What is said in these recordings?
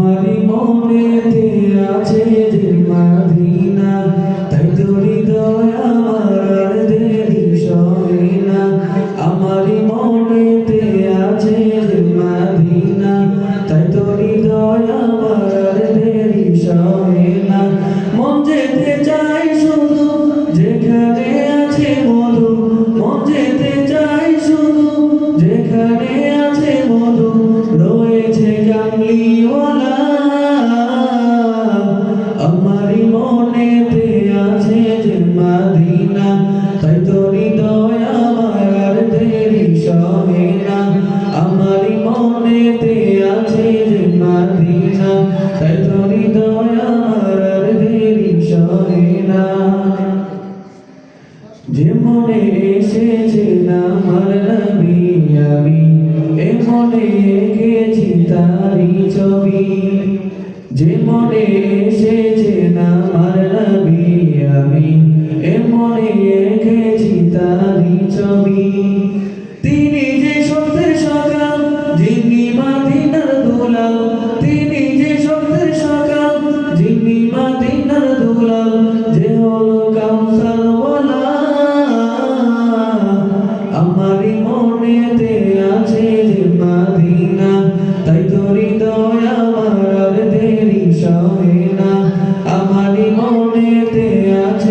আমারই মনে আছে যে মায়া এঁকেছি আমার নবী আমি? এ মনে এঁকেছি তারি ছবি। যে মনে এসেছে আমার নবী আমি?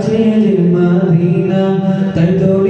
কাছে মদিনা তাই তোর